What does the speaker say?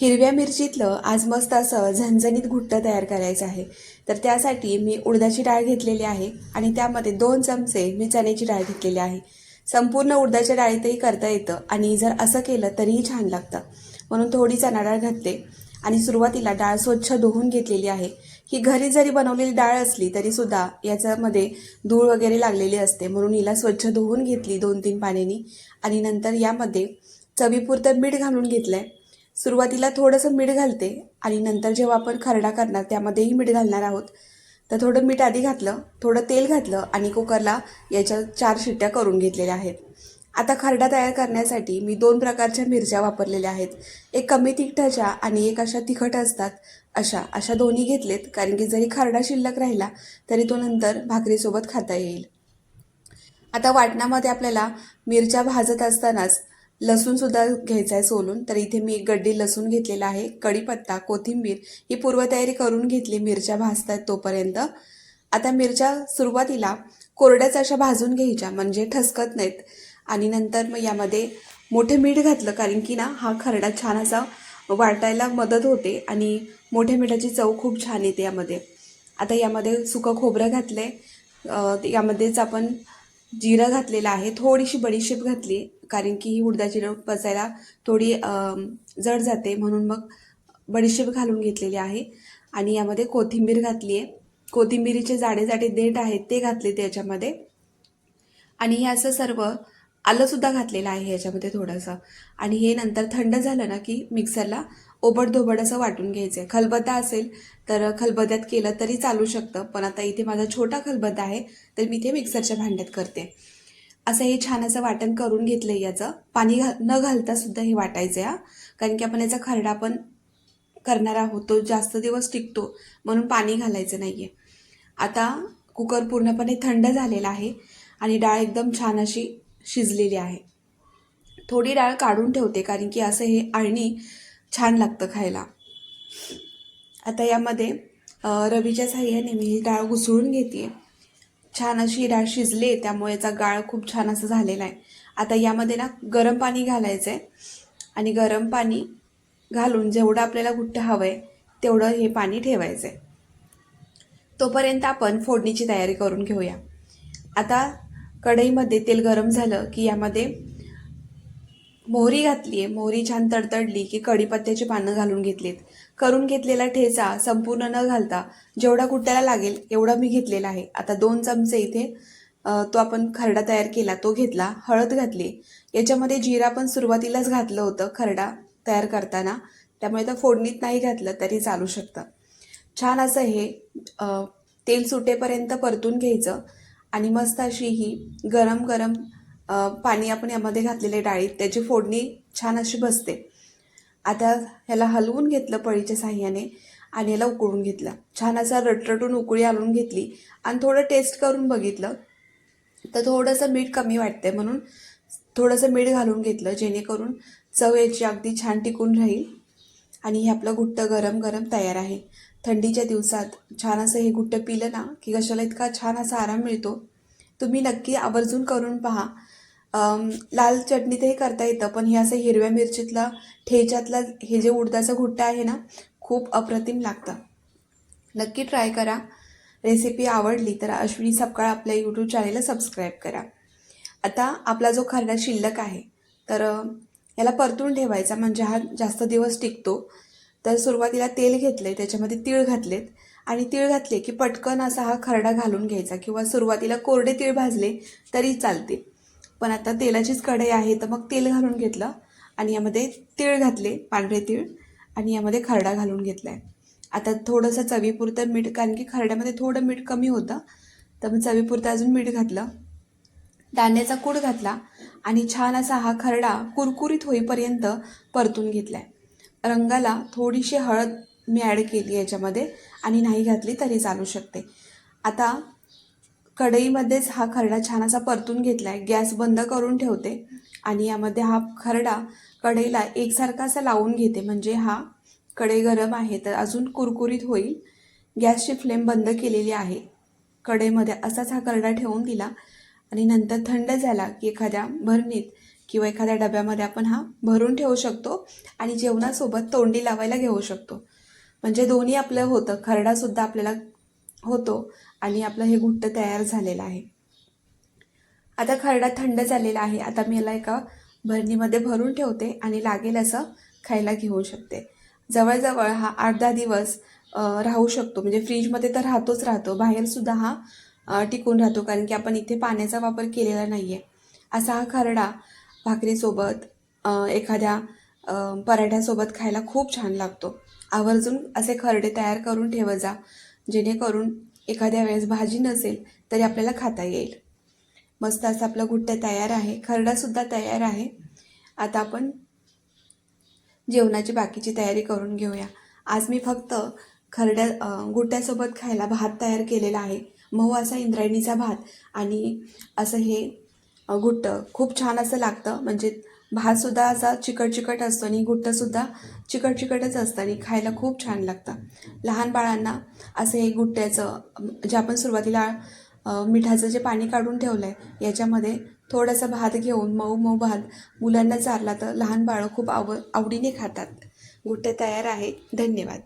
हिरव्या मिरचीतलं आज मस्त असं झणझणीत घुट्ट तयार करायचं आहे. तर त्यासाठी मी उडदाची डाळ घेतलेली आहे आणि त्यामध्ये दोन चमचे मी चण्याची डाळ घेतलेली आहे. संपूर्ण उडदाच्या डाळीतही करता येतं आणि जर असं केलं तरीही छान लागतं. म्हणून थोडी चणा डाळ घातले आणि सुरुवातीला डाळ स्वच्छ धुवून घेतलेली आहे. ही घरी जरी बनवलेली डाळ असली तरीसुद्धा याच्यामध्ये धूळ वगैरे लागलेली असते. म्हणून हिला स्वच्छ धुवून घेतली दोन तीन पाण्यानी आणि नंतर यामध्ये चवीपुरतं मीठ घालून घेतलं आहे सुरुवातीला थोडंसं मीठ घालते आणि नंतर जेव्हा आपण खरडा करणार त्यामध्येही मीठ घालणार आहोत. तर थोडं मीठ आधी घातलं थोडं तेल घातलं आणि कुकरला याच्या चार शिट्ट्या करून घेतलेल्या आहेत. आता खरडा तयार करण्यासाठी मी दोन प्रकारच्या मिरच्या वापरलेल्या आहेत. एक कमी तिखटाच्या आणि एक अशा तिखट असतात. अशा अशा दोन्ही घेतलेत. कारण की जरी खरडा शिल्लक राहिला तरी तो नंतर भाकरीसोबत खाता येईल. आता वाटणामध्ये आपल्याला मिरच्या भाजत असतानाच लसूणसुद्धा घ्यायचा आहे सोलून. तर इथे मी एक गड्डी लसूण घेतलेला आहे कढीपत्ता कोथिंबीर ही पूर्वतयारी करून घेतली मिरच्या भाजतात तोपर्यंत. आता मिरच्या सुरुवातीला कोरड्याच अशा भाजून घ्यायच्या म्हणजे ठसकत नाहीत. आणि नंतर मग यामध्ये मोठे मीठ घातलं कारण की ना हा खरडा छान असा वाटायला मदत होते आणि मोठ्या मिठाची चव खूप छान येते यामध्ये. आता यामध्ये सुकं खोबरं घातलं आहे यामध्येच आपण जिरं घातलेलं आहे थोडीशी बडीशेप घातली कारण की ही उडदाची डाळ पचायला थोडी जड जाते म्हणून मग बडीशेप घालून घेतलेली आहे. आणि यामध्ये कोथिंबीर घातली आहे. कोथिंबीरीचे जाडे जाडे देठ आहेत ते घातले त्याच्यामध्ये आणि हे असं सर्व आलंसुद्धा घातलेलं आहे याच्यामध्ये थोडंसं. आणि हे नंतर थंड झालं ना की मिक्सरला ओबडधोबड असं वाटून घ्यायचं आहे खलबत्ता असेल तर खलबत्त्यात केलं तरी चालू शकतं पण आता इथे माझा छोटा खलबत्ता आहे तर मी इथे मिक्सरच्या भांड्यात करते. असं हे छान असं वाटण करून घेतलं आहे याचं. पाणी घा न घालता सुद्धा हे वाटायचं आहे हा. कारण की आपण याचा खरडा पण करणार आहोत तो जास्त दिवस टिकतो म्हणून पाणी घालायचं नाही आहे आता कुकर पूर्णपणे थंड झालेला आहे आणि डाळ एकदम छान अशी शिजलेली आहे. थोडी डाळ काढून ठेवते कारण की असं हे आळणी छान लागतं खायला. आता यामध्ये रवीच्या साह्याने मी ही डाळ घुसळून घेते. छान अशी ही डाळ शिजली त्यामुळे याचा गाळ खूप छान असं झालेला आहे. आता यामध्ये ना गरम पाणी घालायचं आहे आणि गरम पाणी घालून जेवढं आपल्याला घुट्ट हवं आहे तेवढं हे पाणी ठेवायचं आहे तोपर्यंत आपण फोडणीची तयारी करून घेऊया. आता कढईमध्ये तेल गरम झालं की यामध्ये मोहरी घातली आहे मोहरी छान तडतडली की कढीपत्त्याची पानं घालून घेतलीत. करून घेतलेला ठेचा संपूर्ण न घालता जेवढा कुट्ट्याला लागेल एवढा मी घेतलेला आहे. आता दोन चमचे इथे तो आपण खरडा तयार केला तो घेतला हळद घातली. याच्यामध्ये जिरा पण सुरुवातीलाच घातलं होतं खरडा तयार करताना. त्यामुळे तर फोडणीत नाही घातलं तरी चालू शकतं. छान असं हे तेल सुटेपर्यंत परतून घ्यायचं आणि मस्त अशी ही गरम गरम पाणी आपण यामध्ये घातलेले डाळीत त्याची फोडणी छान अशी बसते. आता ह्याला हलवून घेतलं पळीच्या साह्याने आणि याला उकळून घेतलं. छान असा रटरटून उकळी आणून घेतली आणि थोडं टेस्ट करून बघितलं. तर थोडंसं मीठ कमी वाटतंय म्हणून थोडंसं मीठ घालून घेतलं जेणेकरून चव याची अगदी छान टिकून राहील आणि हे आपलं घुट्ट गरम गरम तयार आहे. थंडीच्या दिवसात छान असं हे घुट्ट पिलं ना की कशाला इतका छान असा आराम मिळतो. तुम्ही नक्की आवर्जून करून पहा. लाल चटणीतही करता येतं पण हे असं हिरव्या मिरचीतला ठेच्यातला हे जे उडदाचं घुट्टा आहे ना खूप अप्रतिम लागतं. नक्की ट्राय करा. रेसिपी आवडली तर अश्विनी सपकाळ आपल्या यूट्यूब चॅनेलला सबस्क्राईब करा. आता आपला जो खरडा शिल्लक आहे तर याला परतून ठेवायचा म्हणजे हा जास्त दिवस टिकतो. तर सुरुवातीला तेल घेतलं आहे त्याच्यामध्ये तीळ घातलेत. आणि तीळ घातले की पटकन असा हा खरडा घालून घ्यायचा किंवा सुरुवातीला कोरडे तीळ भाजले तरी चालतील. पण आता तेलाचीच कढई आहे तर मग तेल घालून घेतलं आणि यामध्ये तीळ घातले पांढरे तीळ आणि यामध्ये खरडा घालून घेतला आहे आता थोडंसं चवीपुरतं मीठ कारण की खरड्यामध्ये थोडं मीठ कमी होतं तर मग चवीपुरतं अजून मीठ घातलं. दाण्याचा कूड घातला आणि छान असा हा खरडा कुरकुरीत होईपर्यंत परतून घेतला आहे रंगाला थोडीशी हळद मी ॲड केली याच्यामध्ये आणि नाही घातली तरी चालू शकते. आता कढईमध्येच हा खरडा छान असा परतून घेतला आहे गॅस बंद करून ठेवते आणि यामध्ये हा खरडा कढईला एकसारखा असा लावून घेते. म्हणजे हा कढई गरम आहे तर अजून कुरकुरीत होईल. गॅसची फ्लेम बंद केलेली आहे. कढईमध्ये असाच हा खरडा ठेवून दिला आणि नंतर थंड झाला की एखाद्या भरणीत किंवा एखाद्या डब्यामध्ये आपण हा भरून ठेवू शकतो आणि जेवणासोबत तोंडी लावायला घेऊ शकतो. म्हणजे दोन्ही आपलं होतं. खरडासुद्धा आपल्याला होतो आणि आपलं हे घुट्ट तयार झालेलं आहे. आता खरडा थंड झालेला आहे. आता मी याला एका भरणीमध्ये भरून ठेवते आणि लागेल असं खायला घेऊ शकते. जवळजवळ हा आठ दहा दिवस राहू शकतो. म्हणजे फ्रीजमध्ये तर राहतोच राहतो. बाहेरसुद्धा हा टिकून राहतो. कारण की आपण इथे पाण्याचा वापर केलेला नाही आहे असा हा खरडा भाकरीसोबत एखाद्या पराठ्यासोबत खायला खूप छान लागतो. आवर्जून असे खरडे तयार करून ठेवत जा. जेणेकरून एखाद्या वेळेस भाजी नसेल तरी आपल्याला खाता येईल. मस्त असं आपलं घुट्ट तयार आहे खरडासुद्धा तयार आहे. आता आपण जेवणाची बाकीची तयारी करून घेऊया. आज मी फक्त खरड्या गुट्ट्यासोबत खायला भात तयार केलेला आहे. मऊ असा इंद्रायणीचा भात आणि असं हे अं, खूप छान असं लागतं. म्हणजे भातसुद्धा असा चिकट चिकट असतो आणि गुट्टंसुद्धा चिकट चिकटच असतं आणि खायला खूप छान लागतं. लहान बाळांना असं हे गुट्ट्याचं जे आपण सुरुवातीला मिठाचं जे पाणी काढून ठेवलं आहे याच्यामध्ये थोडासा भात घेऊन मऊ मऊ भात मुलांना चारला तर लहान बाळं खूप आव आवडीने खातात. गुट्टे तयार आहे. धन्यवाद.